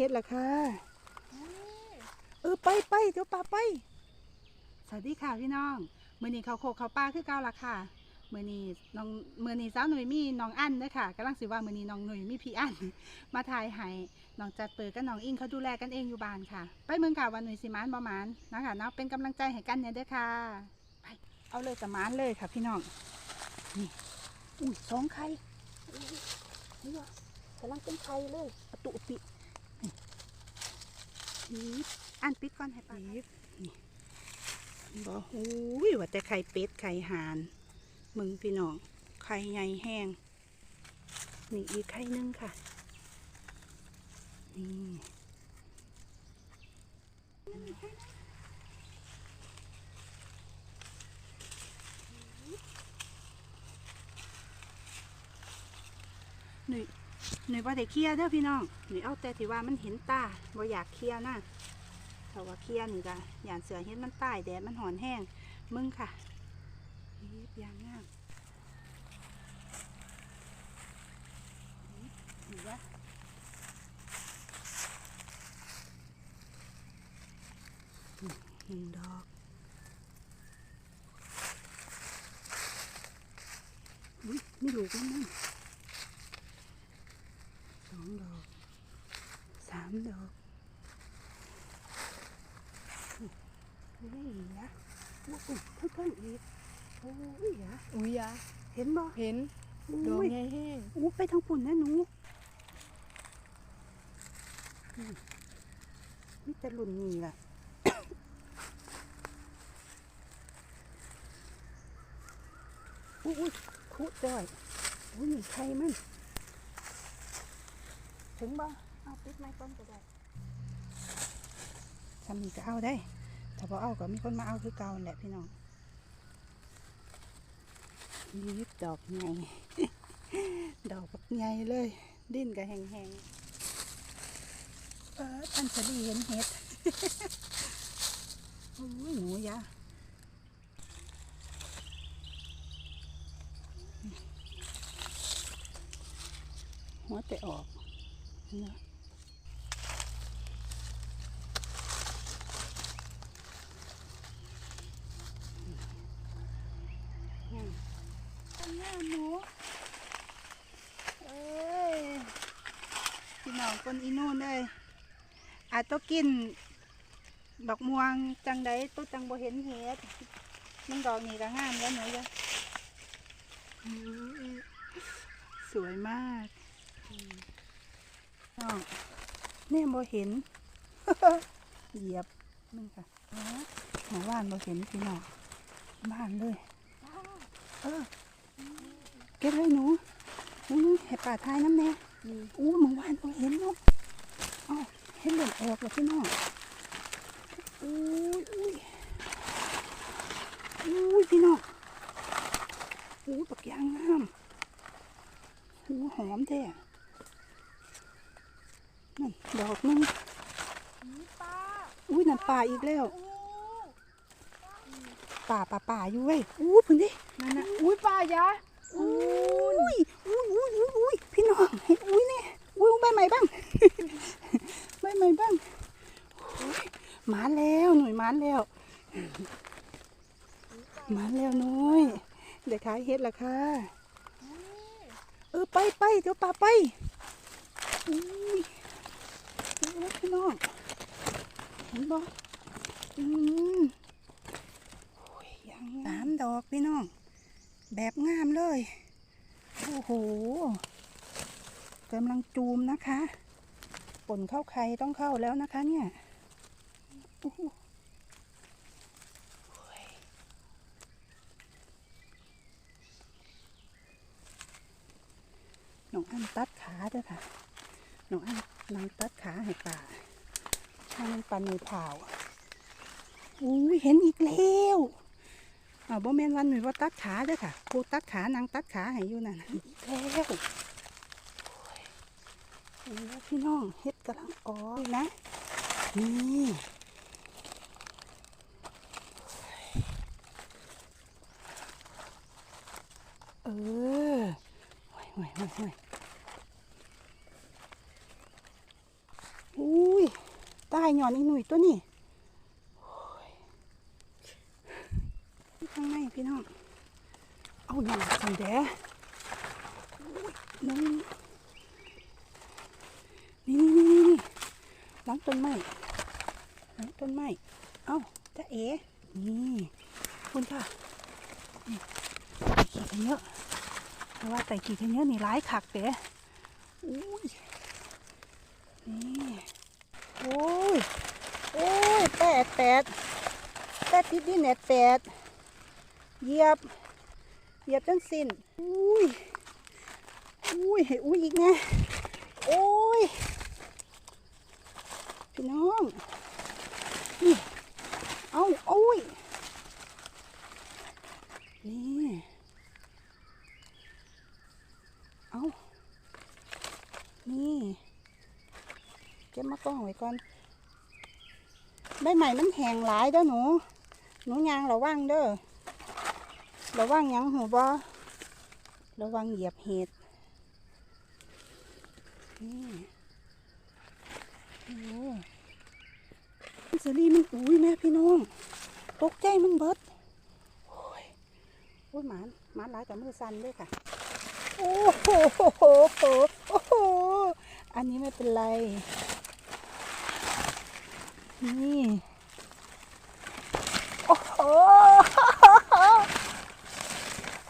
เฮ็ดล่ะค่ะเออไปไปเดี๋ยวป่าไป สวัสดีค่ะพี่น้องมื้อนี้เขาโคกเขาป้าคือเก่าละค่ะมื้อนี้น้องมื้อนี้สาวหนุ่ยมีน้องอั้นเด้อค่ะกำลังสิว่ามื้อนี้น้องหนุ่ยมีพี่อั้นมาถ่ายให้น้องจัดเปิดกับน้องอิงเขาดูแลกันเองอยู่บ้านค่ะ ไปเมืองค่ะวันหนุ่ยสิมานบ่หมานนะคะเนาะเป็นกำลังใจให้กันเนี่ยเด้อค่ะไปเอาเลยสมานเลยค่ะ พี่น้องนี่อุ้ยสองไข่อุ้ยนี่ว่กำลังเป็นไข่เลยประตูปิ นี่นี่อันปิดก่อนให้ป้านี่บอกอุ้ยว่าแต่ไข่เป็ดไข่ห่าน มึงพี่น้อง ไข่ใหญ่แห้ง นี่อีกไข่นึงค่ะ นี่นุ่ หนุ่ยว่ได้เคลียร์เด้อพี่น้องหนุ่ยเอาแต่ที่ว่ามันเห็นตาว่าอยากเคลียร์นะแต่ว่าเคลียร์นี่ก็อย่างเสือเห็นมันใต้แดดมันหอนแห้งมึงค่ะนี่ยางงามนี่ว่าหนึ่งดอกอุ้ยไม่รู้กันมั้งสองดอก สามดอกอุ้ยนี่ยะอุ้ยเพิ่งเพิ่งอีกโอ้ยยะอุ้ยยะเห็นบ่เห็นดอกอุ้ยใหญ่แห้งอู้ไปทางปุ่นนะหนูอืมนี่จะหลุนนี่ล่ะอุ้ยอุ้ยคุดด้วยอุ้ยนี่ใครมัน ถึงบ่ เอาปิดไม้ก้นก็ได้ทำนี่ก็เอาได้ ถ้าพอเอาก็มีคนมาเอาคือเก่าแหละพี่น้องนี่ดอกใหญ่ ดอกบักใหญ่เลย ดิ้นก็แห้งๆเออท่านสลีเห็นเห็ดโอ้ยหนูยะหัวแต่ออกเนาะอืมต้นหน้าหนู เอ้ยพี่ น้องคนอีนู่นเลยอาจต้องกินดอกม่วงจังใดตัวจังบ่เห็นเห็ดมันดอกนี่ก็งามแล้วหนูจ้ะสวยมากน้องแน่บ่เห็นเหยียบมันค่ะหมู่บ้านบ่เห็นพี่น้องบ้านเลยเออเก็บเลยหนูอุ้ยให้ป่าทายน้ำแน่ อู้เมื่อวานเราเห็นเนาะอ๋อเห็นเหลืองออกแล้วพี่น้องอุ้ยอุ้ยอุ้ยพี่น้องอู้ปักยางงามอู้หอมแท้นั่นดอกนึงป้าอุ้ยนั่นป่าอีกแล้วป่าป่าป่าอยู่เว้ยอู้พึ่งดินั่นนะอุ้ยป้ายะอุ้ยอุ้ยอุ้ยอุ้ยอุ้ยพี่น้องเห็นอุ้ยเนี่ยอุ้ยใบใหม่บ้าง ใบใหม่บ้างอุ้ยหมา แล้วหน่วยหมาแล้วมาแล้วน้อยเดี๋ยวขายเฮ็ดละค่ะเออไปไปเดี๋ยวป่าไปอุ้ยพี่น้องเห็นบ่อืมอ้ยยังสามดอกพี่น้อง แบบงามเลย โอ้โหกำลังจูมนะคะป่นเข้าไข่ต้องเข้าแล้วนะคะเนี่ยโอ้โหโอ้ย น้องอันตัดขาเด้วยค่ะน้องอันนางตัดขาให้ป่าให้มันปันในเผาอุ้ยเห็นอีกแล้วอ่าบ่แม่นวันหนึ่งว่าตัดขาเด้อค่ะครูตัดขานางตัดขาให้อยู่นั่นอีกแล้วโอ้ยโอ้ยพี่น้องเฮ็ดกำลังออกนะนี่เออห่วยห่วยห่วยห่วยอู้ ตาใหย่อนอีหนุ่ยตัวนี้ข้างในพี่น้อง เอาหย่อนสันเดะนี่นี่นี่นี่นี่หลังต้นไม้หลังต้นไม้ เอาจ้าเอ๋นี่คุณค่ะขี่กันเยอะเพราะว่าแต่ขี่กันเยอะนี่ร้ายขักเดะอุ้ยนี่ โอ้ย โอ้ยแปดแปดแปดติดดินแปดแปดเหยียบ เหยียบจนสิ้นอุ้ย อุ้ย ให้อุ้ยอีกไงโอ้ย พี่น้อง นี่ เอาโอ้ย นี่ เอานี่ เก็บมากล้องไว้ก่อนใบใหม่มันแห้งหลายเด้อหนู หนูยางระวังเด้อระวังยังหูบ่ระวังเหยียบเห็ดนี่โอ้มันสลีมันอุ้ยแม่พี่น้อง ตกใจมันเบิดโอ้ยโอ้ยหมานหมานหลายกับมือสั่นด้วยค่ะ โอ้โหโอ้โหอันนี้ไม่เป็นไร นี่ โอ้โห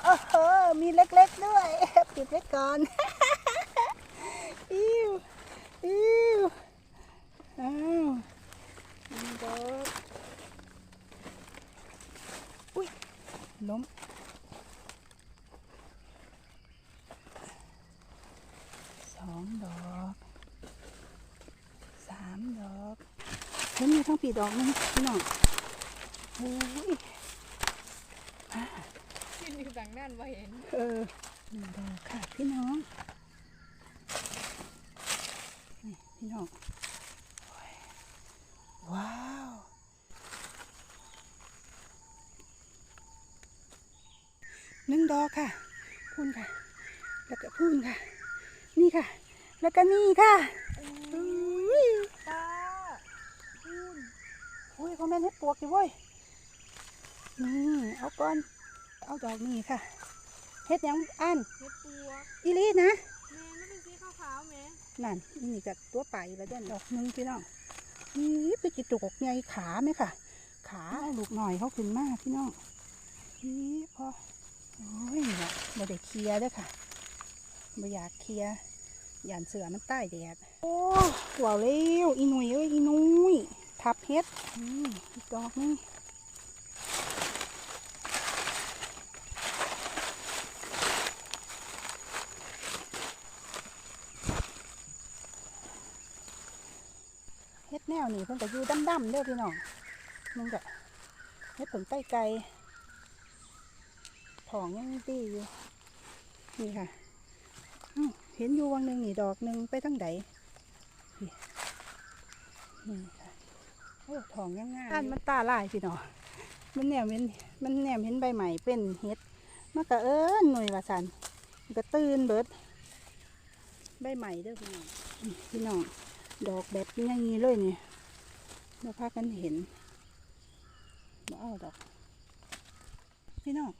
โอ้โหมีเล็กๆด้วย ปิดไว้ก่อน อิ้วอิ้วอ้าวนี่ดอกอุ้ย ล้ม สองดอก สามดอก เห็นมีทั้งปีดอกนึงพี่น้องโอ้ยยืนอยู่ต่างนั่นว่าเห็น เออหนึ่งดอกค่ะพี่น้องนี่พี่น้องโอ้ยว้าวหนึ่งดอกค่ะพูนค่ะ แล้วก็พูนค่ะ นี่ค่ะ แล้วก็นี่ค่ะอุ้ย ตาพูน อุ้ยพ่อแม่นให้ปวกอยู่เว้ยนี่เอาก่อน เอาดอกนี่ค่ะเฮ็ดหยังอันเฮ็ดปัวอีหลีนะแม่ไม่เป็นสีขาวๆแม่นั่นอีนี่กับตัวไปแล้วเด่นดอกหนึงพี่น้องนี่ไปกินตุกใหญ่ขาไหมค่ะขาเอาลูกหน่อยเขาขึ้นมาพี่น้องนี่พอโอ้ยเนี่ยบ่ได้เคลียร์เด้อค่ะบ่อยากเคลียร์ยานเสือมันใต้แดดโอ้ว้าวเร็วอีหนุ่ยเอ้ยอีหนุ่ย ทับเฮ็ดอืมดอกนึงเฮ็ดแนวนี่เพิ่นก็อยู่ดำๆเด้อพี่น้องมันก็เฮ็ดผลไต้ไก่ถองยังดีอยู่ นี่ค่ะเห็นอยู่วังหนึ่งนี่ดอกหนึ่งไปทั้งใดนี่นี่ ทองยังง่ายอันมันตาลายพี่น้องมันแนมเห็นมันแนมเห็นใบใหม่เป็นเห็ดมันก็เอิ้นหน่วยว่าสันมันก็ตื่นเบิด ใบใหม่เด้อพี่น้องนี่พี่น้องดอกแบบอย่างนี้เลยนี่เราพากันเห็นมาเอาดอก พี่น้อง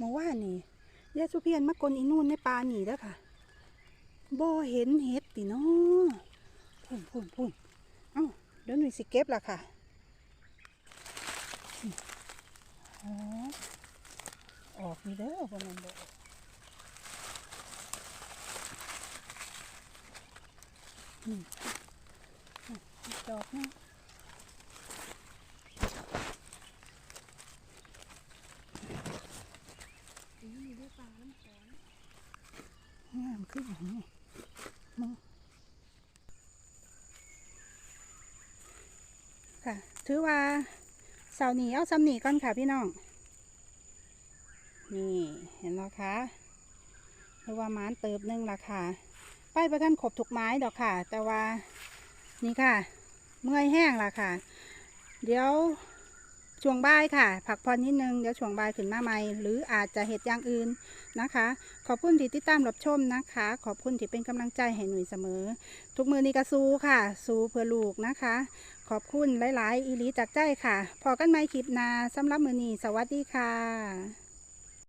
มองว่านี่ยายสุเพียนมากลอีนู่นในปลาหนีแล้วค่ะบ่เห็นเห็ดติเนาะพุ่นพุ่นพุ่น เดี๋ยวหนุ่ยสิเก็บละค่ะออกนี่เด้อพวกนั้นเด้อนี่อะอีกดอกนึง นี่ด้วยปลาน้ำแข็ง งามขึ้นอย่างนี้มึงค่ะ ถือว่าเสาร์นี้เอาซ้ำหนีก่อนค่ะพี่น้อง นี่เห็นแล้วคะหรือว่ามานเติบหนึงละค่ะไปประกันขบถูกไม้ดอกค่ะ แต่ว่านี่ค่ะ เมื่อยแห้งละค่ะ เดี๋ยวช่วงบ่ายค่ะ ผักพรนิดนึง เดี๋ยวช่วงบ่ายขึ้นมาใหม่ หรืออาจจะเห็ดอย่างอื่นนะคะ ขอบคุณที่ติดตามรับชมนะคะ ขอบคุณที่เป็นกำลังใจให้หนุ่ยเสมอ ทุกมือนี้ก็สู้ค่ะสู้เพื่อลูกนะคะ ขอบคุณหลาย ๆ อีหลีจากใจค่ะ พอกันไหมคลิปนาสำหรับมือนีสวัสดีค่ะ